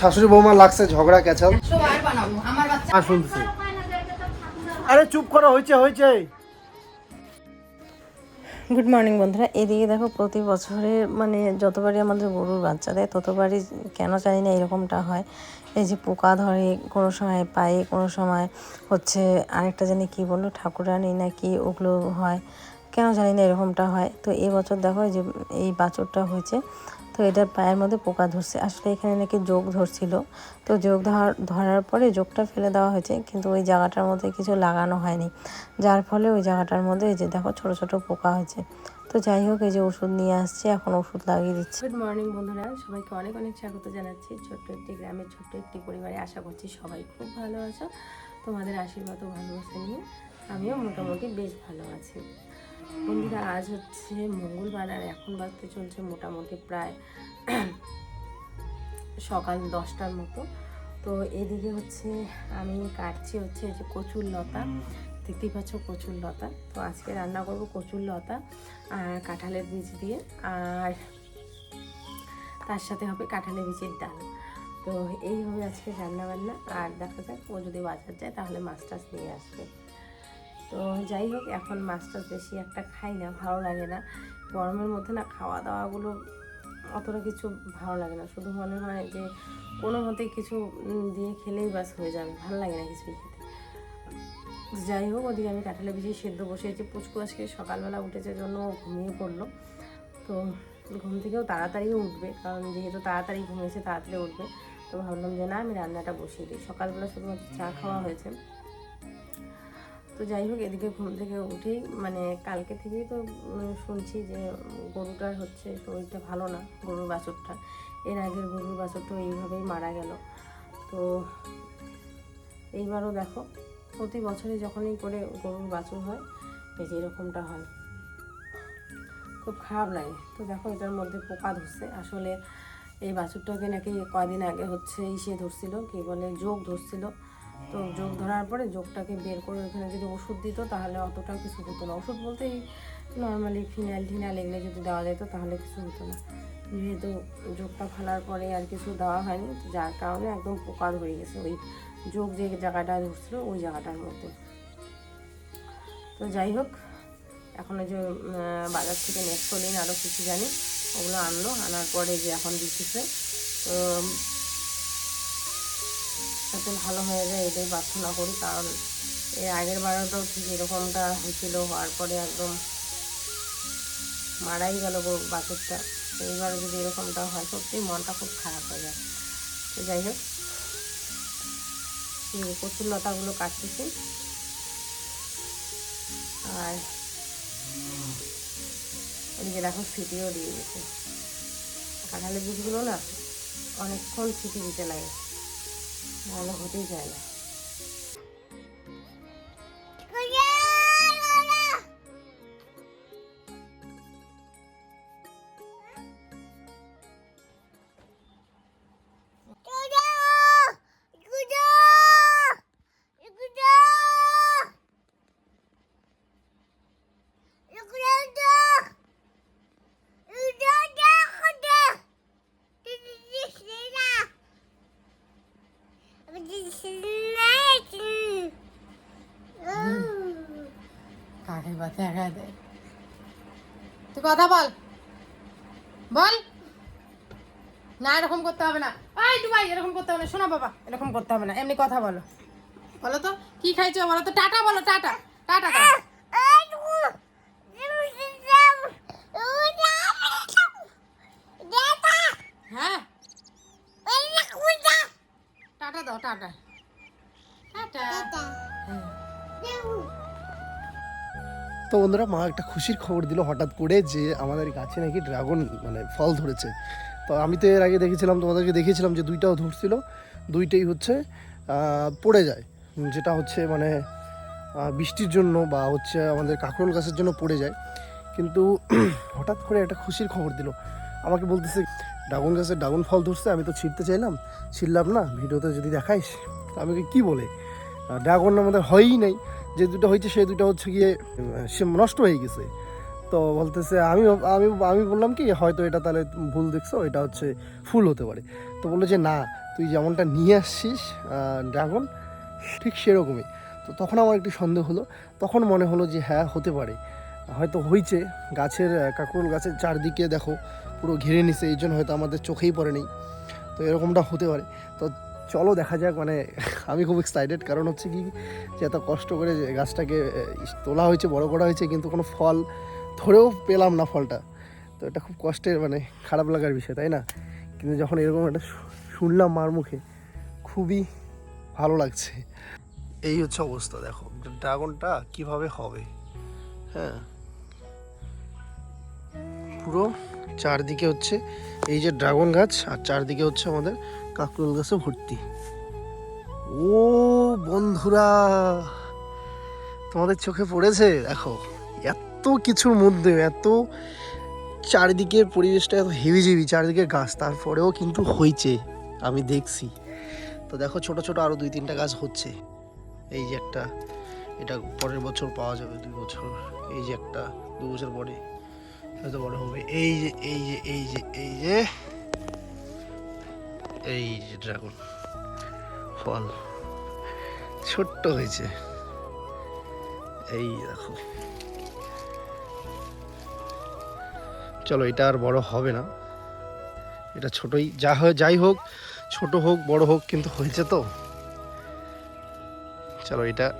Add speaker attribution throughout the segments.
Speaker 1: শাশুড়ি বৌমা লাগছে ঝগড়া ক্যাচাল।
Speaker 2: সবার বানাবো আমার বাচ্চা
Speaker 1: আর শুনছি আরে চুপ করো হয়েছে হয়েছে
Speaker 3: গুড মর্নিং বন্ধুরা। এদিকে দেখো প্রতি বছরে মানে যতবারই আমাদের গরুর বাচ্চা দেয় ততবারই কেন জানি না এরকমটা হয়। এই যে পোকা ধরে কোনো সময় পায়ে কোনো সময় হচ্ছে আরেকটা জানি কি বলল ঠাকুরানি না কি ওগুলো হয়। কেন জানি না এরকমটা হয়। তো এই বছর দেখো এই যে এই বাছরটা হয়েছে তো এটার পায়ের মধ্যে পোকা ধরছে। আসলে এখানে নাকি যোগ ধরছিল। তো যোগ ধর ধরার পরে যোগটা ফেলে দেওয়া হয়েছে, কিন্তু ওই জায়গাটার মধ্যে কিছু লাগানো হয়নি। যার ফলে ওই জায়গাটার মধ্যে এই যে দেখো ছোট ছোট পোকা হয়েছে। তো যাই হোক, এই যে ওষুধ নিয়ে আসছে, এখন ওষুধ লাগিয়ে দিচ্ছে। গুড মর্নিং বন্ধুরা, সবাইকে অনেক অনেক স্বাগত জানাচ্ছি। ছোট্ট একটি গ্রামের ছোট্ট একটি পরিবারে আশা করছি সবাই খুব ভালো আছো। তোমাদের আশীর্বাদ ভালোবাসা নিয়ে আমিও মোটামুটি বেশ ভালো আছি। বন্ধুরা আজ হচ্ছে মঙ্গলবার আর এখন বাজতে চলছে মোটামুটি প্রায় সকাল দশটার মতো। তো এদিকে হচ্ছে আমি কাটছি হচ্ছে যে কচুর লতা। দেখতেই পাচ্ছ কচুর লতা। তো আজকে রান্না করব কচুর লতা আর কাঁঠালের বীজ দিয়ে। আর তার সাথে হবে কাঁঠালের বীজের ডাল। তো এই হবে আজকে রান্না বান্না আর দেখা যাক ও যদি বাজার যায় তাহলে মাছ টাছ নিয়ে আসবে। তো যাই হোক, এখন মাছটা বেশি একটা খাই না, ভালো লাগে না। গরমের মধ্যে না খাওয়া দাওয়াগুলো অতটা কিছু ভালো লাগে না। শুধু মনে হয় যে কোনো মতে কিছু দিয়ে খেলেই বাস হয়ে যাবে, ভালো লাগে না কিছুই খেতে। যাই হোক, ওদিকে আমি কাঁঠালে ভিজিয়ে সেদ্ধ বসিয়েছি। পুচকু আজকে সকালবেলা উঠেছে জন্য ঘুমিয়ে পড়ল। তো ঘুম থেকেও তাড়াতাড়ি উঠবে, কারণ যেহেতু তাড়াতাড়ি ঘুমিয়েছে, তাড়াতাড়ি উঠবে। তো ভাবলাম যে না, আমি রান্নাটা বসিয়ে দিই। সকালবেলা শুধুমাত্র চা খাওয়া হয়েছে। তো যাই হোক, এদিকে ঘুম থেকে উঠেই মানে কালকে থেকেই তো শুনছি যে গরুটার হচ্ছে শরীরটা ভালো না, গরুর বাছুরটা। এর আগের গরুর বাছুরটা এইভাবেই মারা গেল। তো এইবারও দেখো, প্রতি বছরে যখনই করে গরুর বাছুর হয়, এই যে এরকমটা হয়। খুব খারাপ লাগে। তো দেখো, এটার মধ্যে পোকা ধরছে। আসলে এই বাছুরটাকে নাকি কয়দিন আগে হচ্ছে ইসে ধরছিল, কি বলে, যোগ ধরছিল। তো যোগ ধরার পরে যোগটাকে বের করে ওখানে যদি ওষুধ দিত, তাহলে অতটা কিছু হতো না। ওষুধ বলতে এই নর্মালি ফিনাইল টিনাইল এগুলো যদি দেওয়া যেত, তাহলে কিছু হতো না। যেহেতু যোগটা ফেলার পরে আর কিছু দেওয়া হয়নি যার কারণে একদম পোকা ধরে গেছে। ওই যোগ যে জায়গাটা ধরছিল, ওই জায়গাটার মধ্যে। তো যাই হোক, এখন যে বাজার থেকে নেক্সোলিন আরও কিছু জানি। ওগুলো আনলো, আনার পরে যে এখন দিতেছে, তো যাতে ভালো হয়ে যায়, এটাই প্রার্থনা করি। কারণ এর আগের বারটাও ঠিক এরকমটা হয়েছিল, হওয়ার পরে একদম মারাই গেল বাছুরটা। এইবার যদি এরকমটা হয়, সত্যিই মনটা খুব খারাপ হয়ে যায়। তো যাই হোক, এই কচুর লতাগুলো কাটতেছি। আর এদিকে দেখো, সিটিও দিয়ে দিচ্ছে কাঁঠালের বীজগুলো না অনেকক্ষণ সিটি দিতে লাগে। ভালো হতেই চায় না। বাতে একা দেয় তুই কথা বল। বল। না, এরকম করতে হবে না। আই টু ভাই এরকম করতে হবে না। শোনো বাবা, এরকম করতে হবে না। এমনি কথা বলো। বলো তো, কি খাইছো? বলো তো, টাটা বলো টাটা টাটা।
Speaker 1: বন্ধুরা, মা একটা খুশির খবর দিল হঠাৎ করে যে আমাদের গাছে নাকি ড্রাগন মানে ফল ধরেছে। তো আমি তো এর আগে দেখেছিলাম, তোমাদেরকে দেখিয়েছিলাম যে দুইটাও ধরছিল, দুইটাই হচ্ছে পড়ে যায়। যেটা হচ্ছে মানে বৃষ্টির জন্য বা হচ্ছে আমাদের কাঁকরোল গাছের জন্য পড়ে যায়। কিন্তু হঠাৎ করে একটা খুশির খবর দিল। আমাকে বলতেছে, ড্রাগন গাছের ড্রাগন ফল ধরছে, আমি তো ছিঁড়তে চাইলাম। ছিঁড়লাম না, ভিডিওতে যদি দেখাইস আমি কি বলে? ড্রাগন আমাদের হয়ই নাই। যে দুটো হয়েছে সেই দুটো হচ্ছে গিয়ে, সে নষ্ট হয়ে গেছে। তো বলতেছে, আমি আমি আমি বললাম কি, হয়তো এটা তাহলে ভুল দেখছ, এটা হচ্ছে ফুল হতে পারে। তো বলল যে, না, তুই যেমনটা নিয়ে আসছিস ড্রাগন, ঠিক সেরকমই। তো তখন আমার একটু সন্দেহ হলো। তখন মনে হলো যে হ্যাঁ হতে পারে। হয়তো হয়েছে গাছের কাঁকরোল গাছের চারদিকে দেখো, পুরো ঘিরে নিছে, এই জন্য হয়তো আমাদের চোখেই পড়ে নেই। তো এরকমটা হতে পারে। তো চলো দেখা যাক মানে আমি খুব এক্সাইটেড কারণ হচ্ছে কি, যে এত কষ্ট করে গাছটাকে তোলা হয়েছে, বড় করা হয়েছে, কিন্তু কোনো ফল ধরেও পেলাম না ফলটা। তো এটা খুব কষ্টের মানে খারাপ লাগার বিষয়, তাই না? কিন্তু যখন এরকম একটা শুনলাম মার মুখে, খুবই ভালো লাগছে। এই হচ্ছে অবস্থা, দেখো, ড্রাগনটা কীভাবে হবে? হ্যাঁ। পুরো চারদিকে হচ্ছে, এই যে ড্রাগন গাছ, আর চারদিকে হচ্ছে আমাদের কাকরোল গাছে ভর্তি। ও বন্ধুরা, তোমাদের চোখে পড়েছে? দেখো, এত কিছুর মধ্যে, এত চারিদিকের পরিবেশটা এত হেভি চারিদিকে গাছ, তারপরেও কিন্তু হয়েছে আমি দেখছি। তো দেখো, ছোট ছোট আরও দুই তিনটা গাছ হচ্ছে। এই যে একটা, এটা পরের বছর পাওয়া যাবে, দুই বছর, এই যে একটা, দু বছর পরে, হয়তো বড় হবে। এই যে এই যে এই যে এই যে এই যে ড্রাগন ফল ছোট্ট হয়েছে। এই দেখো। চলো, এটা আর বড় হবে না। এটা ছোটই। যা হয় যাই হোক, ছোট হোক, বড় হোক, কিন্তু হয়েছে তো। চলো, এটা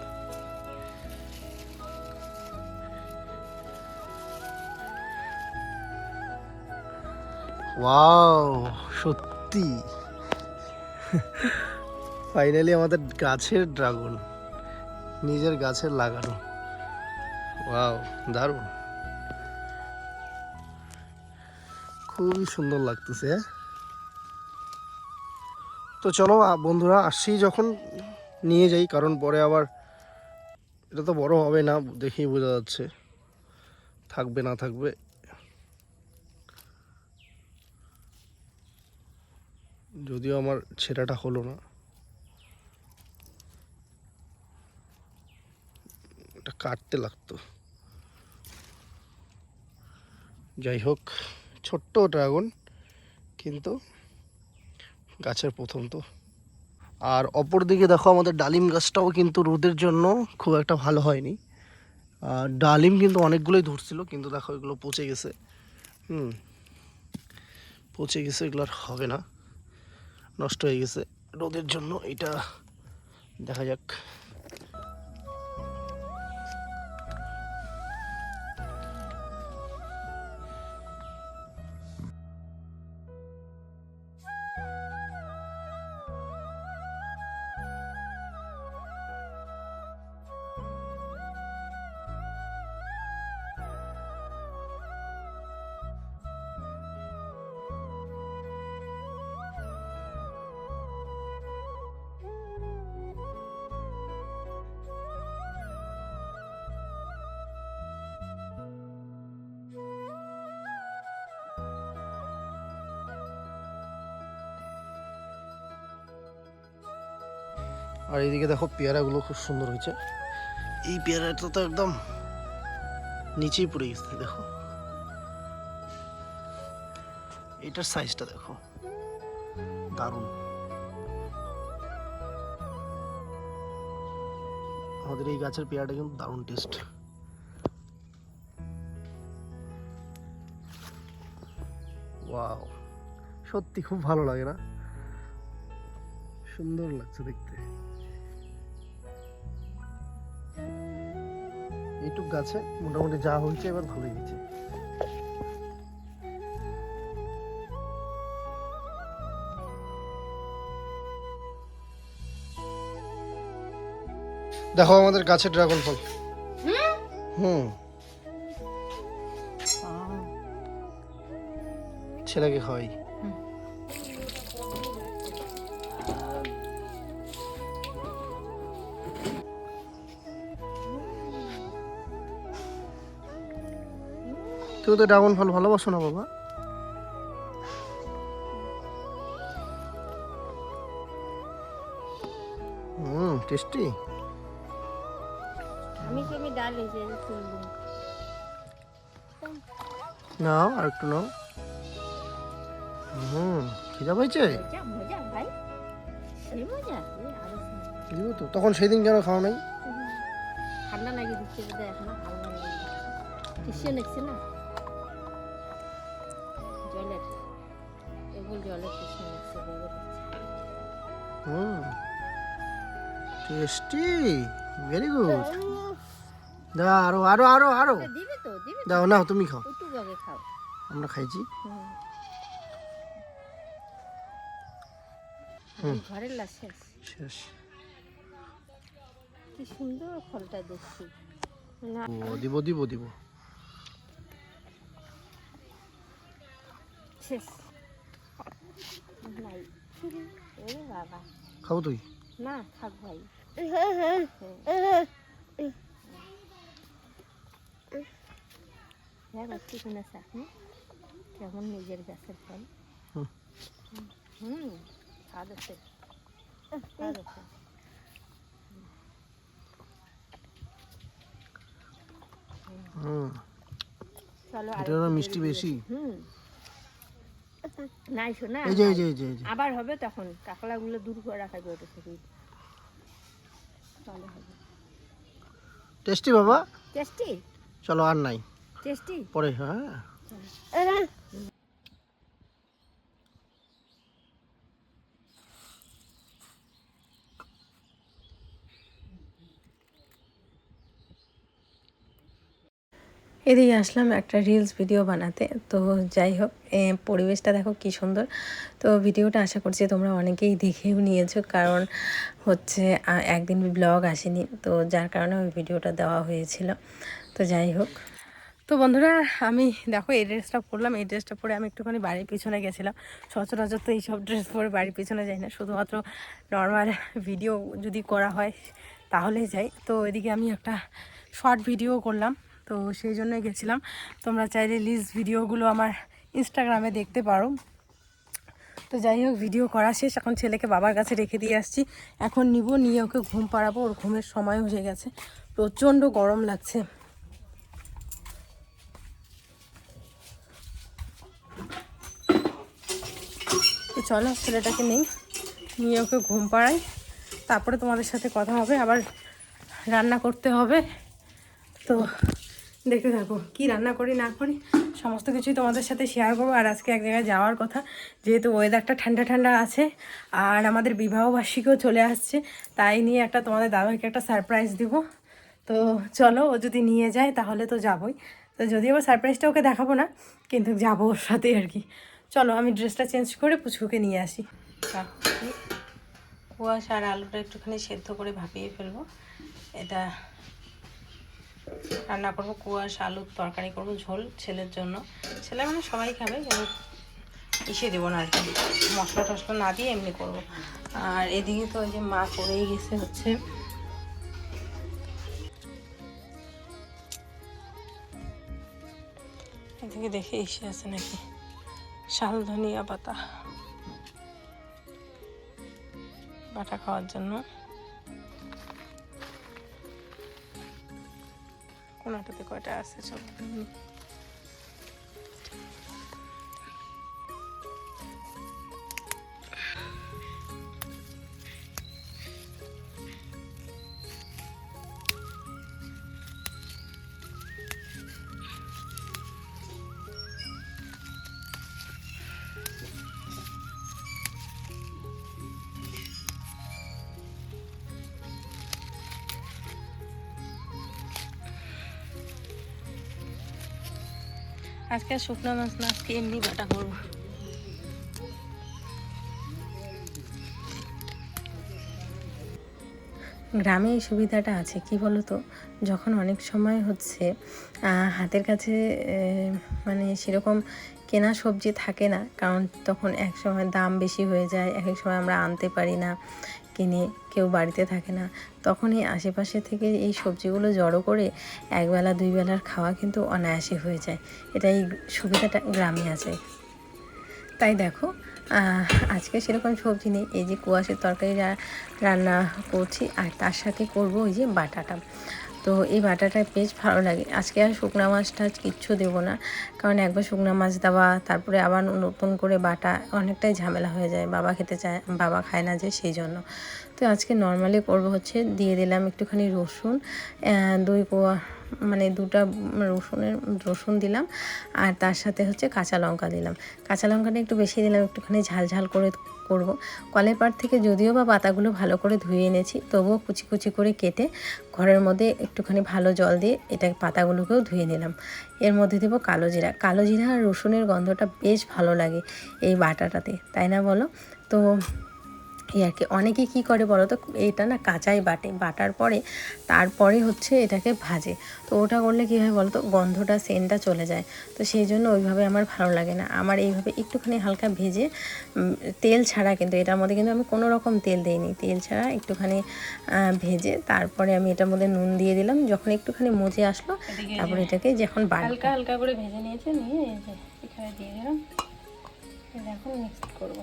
Speaker 1: ওয়াও, সত্যি। ফাইনালি আমাদের গাছের ড্রাগন। নিজের গাছের লাগানো। ওয়াও দারুণ। খুবই সুন্দর লাগতেছে? তো চলো বন্ধুরা আসছি যখন নিয়ে যাই, কারণ পরে আবার এটা তো বড় হবে না, দেখেই বোঝা যাচ্ছে। থাকবে, না থাকবে। যদিও আমার ছেঁড়াটা হলো না। এটা কাটতে লাগতো। যাই হোক, ছোট্ট ড্রাগন, কিন্তু গাছের প্রথম তো। আর অপর দিকে দেখো, আমাদের ডালিম গাছটাও কিন্তু রোদের জন্য খুব একটা ভালো হয়নি। ডালিম কিন্তু অনেকগুলোই ধরছিল, কিন্তু দেখো এগুলো পচে গেছে। হুম, পচে গেছে, এগুলো আর হবে না। নষ্ট হয়ে গেছে। রোদের জন্য এটা দেখা যাক। আর এইদিকে দেখো পেয়ারাগুলো খুব সুন্দর হয়েছে। এই পেয়ারাটা তো একদম নিচেই পড়ে গেছে, দেখো। এটার সাইজটা দেখো। দারুণ। আমাদের এই গাছের পেয়ারাটা কিন্তু দারুণ টেস্ট ওয়াও সত্যি খুব ভালো লাগে না? সুন্দর লাগছে দেখতে। এইটুক গাছে মোটামুটি যা হয়েছে এবার ভালোই হয়েছে দেখো আমাদের গাছের ড্রাগন ফল। হুম? ছেলেকে খাওয়াই। তুমি তো ড্রাগন ফল ভালোবাসো না বাবা। Hmm tasty.
Speaker 2: আমি কি আমি ডাল
Speaker 1: নাও আর একটু নাও। হুম খিদা পাইছে
Speaker 2: সেই
Speaker 1: তো তখন সেদিন কেন খাওয়া নাই?
Speaker 2: ঠান্ডা লাগে দিচ্ছে এখনও ভালো লাগে না?
Speaker 1: হুম টেস্টি ভেরি গুড দাও আরও আরও আরও
Speaker 2: আরও। দিবে তো দিবে
Speaker 1: দাও নাও তুমি খাও।
Speaker 2: খাও।
Speaker 1: আমরা খাইছি।
Speaker 2: ঘরের শেষ।
Speaker 1: শেষ।
Speaker 2: কি সুন্দর ফলটা দেখছি।
Speaker 1: ও দিব দিব দিব।
Speaker 2: শেষ। নাই ও বাবা
Speaker 1: খাব তুই?
Speaker 2: না থাক ভাই। হ্যাঁ একটু কিনে চাক কেমন নিজের গাছের ফল?
Speaker 1: হুম।
Speaker 2: হুম স্বাদ আছে। স্বাদ আছে।
Speaker 1: হুম।
Speaker 2: চলো
Speaker 1: মিষ্টি বেশি?
Speaker 2: হুম। নাই শোনা।
Speaker 1: এই যে এই যে এই যে
Speaker 2: আবার হবে তখন। কাকলাগুলো দূর করে রাখা যাবে ওটা থেকে তাহলে হবে।
Speaker 1: টেস্টি বাবা?
Speaker 2: টেস্টি?
Speaker 1: চলো আর নাই।
Speaker 2: টেস্টি?
Speaker 1: পরে হ্যাঁ।
Speaker 3: এদিকে আসলাম একটা রিলস ভিডিও বানাতে। তো যাই হোক পরিবেশটা দেখো কি সুন্দর। তো ভিডিওটা আশা করছি তোমরা অনেকেই দেখেও নিয়েছো, কারণ হচ্ছে একদিন ব্লগ আসেনি। তো যার কারণে ওই ভিডিওটা দেওয়া হয়েছিল। তো যাই হোক। তো বন্ধুরা, আমি দেখো এই ড্রেসটা পরলাম। এই ড্রেসটা পরে আমি একটুখানি বাড়ির পিছনে গেছিলাম। সচরাচর তো এইসব ড্রেস পরে বাড়ির পিছনে যাই না। শুধুমাত্র নর্মাল ভিডিও যদি করা হয়, তাহলেই যাই। তো এদিকে আমি একটা শর্ট ভিডিও করলাম। তো সেই জন্যই গেছিলাম। তোমরা চাইলে লিজ ভিডিওগুলো আমার ইনস্টাগ্রামে দেখতে পারো। তো যাই হোক ভিডিও করা শেষ। এখন ছেলেকে বাবার কাছে রেখে দিয়ে আসছি। এখন নিব, নিয়ে ওকে ঘুম পাড়াবো। ওর ঘুমের সময় হয়ে গেছে। প্রচণ্ড গরম লাগছে। তো চলো, ছেলেটাকে নেই। নিয়ে ওকে ঘুম পাড়াই। তারপরে তোমাদের সাথে কথা হবে। আবার রান্না করতে হবে। তো দেখতে থাকো, কি রান্না করি না করি, সমস্ত কিছুই তোমাদের সাথে শেয়ার করব। আর আজকে এক জায়গায় যাওয়ার কথা, যেহেতু ওয়েদারটা ঠান্ডা ঠান্ডা আছে, আর আমাদের বিবাহবার্ষিকীও চলে আসছে, তাই নিয়ে একটা তোমাদের দাদাকে একটা সারপ্রাইজ দিব। তো চলো, ও যদি নিয়ে যায়, তাহলে তো যাবই। তো যদিও আবার সারপ্রাইজটা ওকে দেখাবো না, কিন্তু যাব ওর সাথে আর কি। চলো, আমি ড্রেসটা চেঞ্জ করে পুচকুকে নিয়ে আসি। কুয়াশা আর আলুটা একটুখানি সেদ্ধ করে ভাপিয়ে ফেলব। এটা রান্না করব, কুয়াশ, আলুর তরকারি করব, ঝোল ছেলের জন্য। ছেলে মানে সবাই খাবে, কিন্তু ইসে দেবো না আর কি। মশলা টশলা না দিয়ে এমনি করব। আর এদিকে তো ওই যে মা করেই গেছে হচ্ছে। এদিকে দেখে এসে আছে নাকি শাল, ধনিয়া পাতা। বাটা খাওয়ার জন্য। কোনটাতে কয়টা আছে? সব আজকে শুকনো মাছ না, আজকে এমনি বাটা করব। গ্রামে এই সুবিধাটা আছে, কি বলো তো যখন অনেক সময় হচ্ছে হাতের কাছে মানে সেরকম কেনা সবজি থাকে না, কারণ তখন এক সময় দাম বেশি হয়ে যায়, এক এক সময় আমরা আনতে পারি না। কিনে কেউ বাড়িতে থাকে না। তখন এই আশেপাশে থেকে এই সবজিগুলো জড়ো করে একবেলা দুই বেলার খাওয়া কিন্তু অনায়াসে হয়ে যায়। এটা এই সুবিধাটা গ্রামে আছে। তাই দেখো আজকে সেরকম সবজি নেই। এই যে কুয়াশের তরকারি রান্না করছি আর তার সাথে করব ওই যে বাটাটা। তো এই বাটাটা বেশ ভালো লাগে। আজকে আর শুকনা মাছটা কিচ্ছু দেবো না। কারণ একবার শুকনা মাছ দেওয়া, তারপরে আবার নতুন করে বাটা, অনেকটাই ঝামেলা হয়ে যায়। বাবা খেতে চায়, বাবা খায় না যে সেই জন্য। তো আজকে নর্মালি করব হচ্ছে, দিয়ে দিলাম একটুখানি রসুন দই কোয়া মানে দুটা রসুনের, রসুন দিলাম আর তার সাথে হচ্ছে কাঁচা লঙ্কা দিলাম। কাঁচা লঙ্কাটা একটু বেশি দিলাম, একটুখানি ঝাল ঝাল করে করব। কলের পাড় থেকে যদিও বা পাতাগুলো ভালো করে ধুয়ে এনেছি, তবুও কুচি কুচি করে কেটে ঘরের মধ্যে একটুখানি ভালো জল দিয়ে এটা পাতাগুলোকেও ধুয়ে নিলাম। এর মধ্যে দেবো কালো জিরা। কালো জিরা আর রসুনের গন্ধটা বেশ ভালো লাগে এই বাটাটাতে, তাই না বলো? তো এই আর কি। অনেকে কী করে বলো তো? এটা না কাঁচাই বাটে। বাটার পরে তারপরে হচ্ছে এটাকে ভাজে। তো ওটা করলে কী হয় বলো তো? গন্ধটা সেন্টটা চলে যায়। তো সেই জন্য ওইভাবে আমার ভালো লাগে না। আমার এইভাবে একটুখানি হালকা ভেজে তেল ছাড়া কিন্তু এটার মধ্যে কিন্তু আমি কোনো রকম তেল দিইনি। তেল ছাড়া একটুখানি ভেজে তারপরে আমি এটার মধ্যে নুন দিয়ে দিলাম। যখন একটুখানি মজে আসলো তারপরে এটাকে যখন হালকা হালকা করে ভেজে নিয়েছে। নিয়ে এখানে দিয়ে দিলাম। এখন মিক্স করব।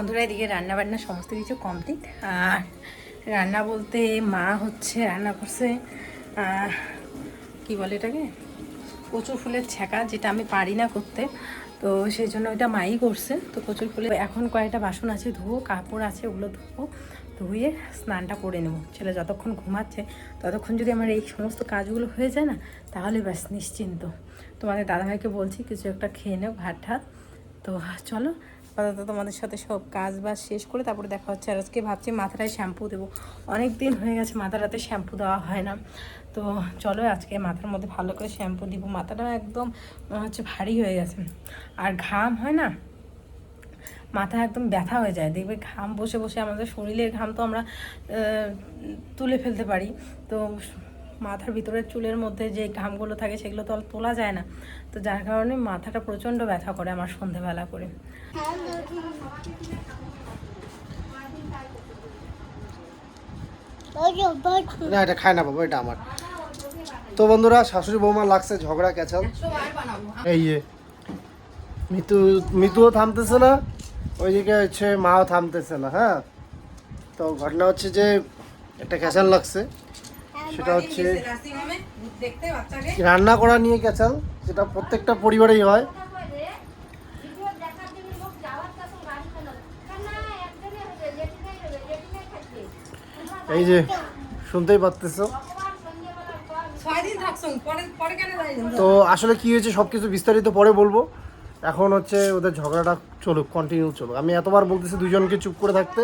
Speaker 3: বন্ধুরা এদিকে রান্নাবান্না সমস্ত কিছু কমপ্লিট আর রান্না বলতে মা হচ্ছে রান্না করছে কি বলে এটাকে? কচুর ফুলের ছ্যাঁকা, যেটা আমি পারি না করতে। তো সেই জন্য ওইটা মাই করছে। তো কচুর ফুলে এখন কয়েকটা বাসন আছে, ধুবো, কাপড় আছে, ওগুলো ধুবো, ধুয়ে স্নানটা করে নেব। ছেলে যতক্ষণ ঘুমাচ্ছে, ততক্ষণ যদি আমার এই সমস্ত কাজগুলো হয়ে যায় না, তাহলে ব্যাস নিশ্চিন্ত। তোমাদের দাদাভাইকে বলছি, কিছু একটা খেয়ে নেও, ভাত ঠাত তো চলো আপাতত তোমাদের সাথে সব কাজ বাজ শেষ করে তারপরে দেখা হচ্ছে। আর আজকে ভাবছি মাথাটায় শ্যাম্পু দেবো। অনেক দিন হয়ে গেছে মাথাটাতে শ্যাম্পু দেওয়া হয় না। তো চলো আজকে মাথার মধ্যে ভালো করে শ্যাম্পু দিব। মাথাটা একদম, মনে হচ্ছে ভারী হয়ে গেছে। আর ঘাম হয় না? মাথা একদম ব্যথা হয়ে যায়। দেখবে ঘাম বসে বসে আমাদের শরীরের ঘাম তো আমরা তুলে ফেলতে পারি। তো মাথার ভিতরের চুলের মধ্যে যে ঘামগুলো থাকে সেগুলো তো তোলা যায় না। তো যার কারণে মাথাটা প্রচণ্ড ব্যথা করে আমার সন্ধেবেলা করে।
Speaker 1: না, এটা খায় না বাবা, এটা আমার। তো বন্ধুরা, শাশুড়ি বৌমা লাগছে ঝগড়া, ক্যাচাল। এই মিতু, মিতুও থামতেছে না, ওইদিকে হচ্ছে মাও থামতেছে না হ্যাঁ? তো ঘটনা হচ্ছে যে, একটা ক্যাচাল লাগছে। সেটা হচ্ছে রান্না করা নিয়ে ক্যাচাল যেটা প্রত্যেকটা পরিবারেই হয়। এই যে শুনতেই পারতেছো। তো আসলে কি হয়েছে সব কিছু বিস্তারিত পরে বলব। এখন হচ্ছে ওদের ঝগড়াটা চলুক কন্টিনিউ চলুক। আমি এতবার বলতেছি দুজনকে চুপ করে থাকতে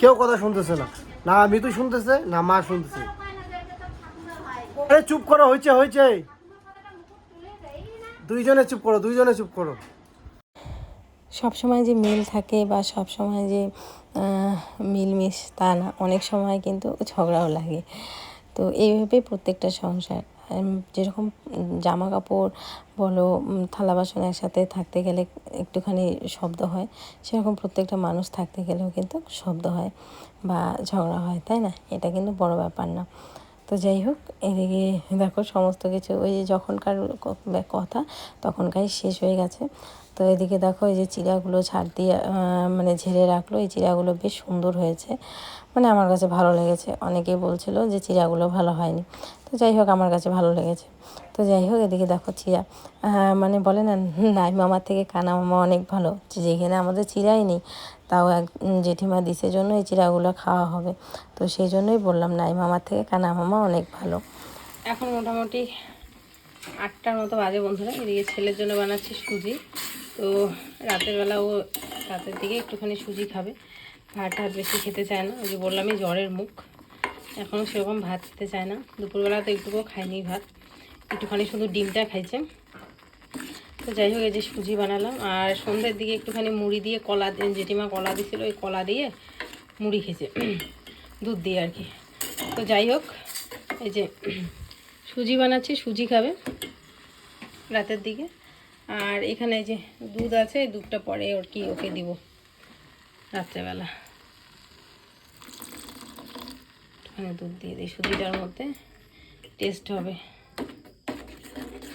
Speaker 1: কেউ কথা শুনতেছে না। না মিতু শুনতেছে না মা শুনতেছে। আরে চুপ করো, হয়েছে হয়েছে। দুইজনে চুপ করো, দুইজনে চুপ করো।
Speaker 3: সব সময় যে মিল থাকে বা সব সময় যে মিলমিশ তা না, অনেক সময় কিন্তু ঝগড়াও লাগে। তো এইভাবেই প্রত্যেকটা সংসার। যেরকম জামা কাপড় বলো থালা বাসন একসাথে থাকতে গেলে একটুখানি শব্দ হয়, সেরকম প্রত্যেকটা মানুষ থাকতে গেলেও কিন্তু শব্দ হয় বা ঝগড়া হয়, তাই না? এটা কিন্তু বড় ব্যাপার না। তো যাই হোক, এদিকে দেখো সমস্ত কিছু। ওই যে যখনকার কথা, তখনকারই শেষ হয়ে গেছে। তো এদিকে দেখো, এই যে চিড়াগুলো ছাড় দিয়ে মানে ঝেড়ে রাখল। এই চিড়াগুলো বেশ সুন্দর হয়েছে। মানে আমার কাছে ভালো লেগেছে। অনেকেই বলছিল যে চিড়াগুলো ভালো হয়নি। তো যাই হোক, আমার কাছে ভালো লেগেছে। তো যাই হোক, এদিকে দেখো চিড়া মানে বলে না নাই মামার থেকে কানা মামা অনেক ভালো। যেখানে আমাদের চিড়াই নেই তাও এক জেঠিমা দিসের জন্য এই চিড়াগুলো খাওয়া হবে। তো সেই জন্যই বললাম নাই মামার থেকে কানা মামা অনেক ভালো। এখন মোটামুটি আটটার মতো বাজে বন্ধুরা, এদিকে ছেলের জন্য বানাচ্ছি সুজি। তো রাতের বেলা ও রাতের দিকে একটুখানি সুজি খাবে। ভাত টাত বেশি খেতে চায় না, ওই যে বললামই জ্বরের মুখ। এখনও সেরকম ভাত খেতে চায় না। দুপুরবেলা তো একটুকুও খায়নি ভাত। একটুখানি শুধু ডিমটা খাইছে। তো যাই হোক, এই যে সুজি বানালাম। আর সন্ধ্যের দিকে একটুখানি মুড়ি দিয়ে কলা জেঠিমা কলা দিছিল, ওই কলা দিয়ে মুড়ি খেয়েছে। দুধ দিয়ে আর কি। তো যাই হোক, এই যে সুজি বানাচ্ছি, সুজি খাবে রাতের দিকে। আর এখানে যে দুধ আছে দুধটা পরে ওর কি, ওকে দিব রাত্রেবেলা। একটুখানি দুধ দিয়ে দিই সুজিটার মধ্যে। টেস্ট হবে।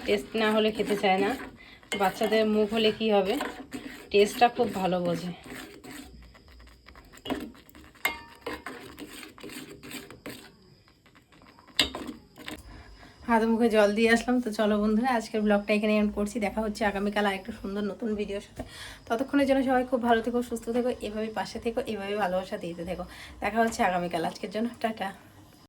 Speaker 3: টেস্ট না হলে খেতে চায় না। বাচ্চাদের মুখ হলে কি হবে? টেস্টটা খুব ভালো বোঝে। হাত মুখে জল দিয়ে আসলাম। তো চলো বন্ধুরা, আজকের ব্লগটা এখানে এন্ড করছি। দেখা হচ্ছে আগামীকাল আর আরেকটা সুন্দর নতুন ভিডিওর সাথে। ততক্ষণের জন্য সবাই খুব ভালো থেকো, সুস্থ থেকো, এভাবে পাশে থেকো, এভাবে ভালোবাসা দিতে থেকো। দেখা হচ্ছে আগামীকাল। আজকের জন্য টাটা।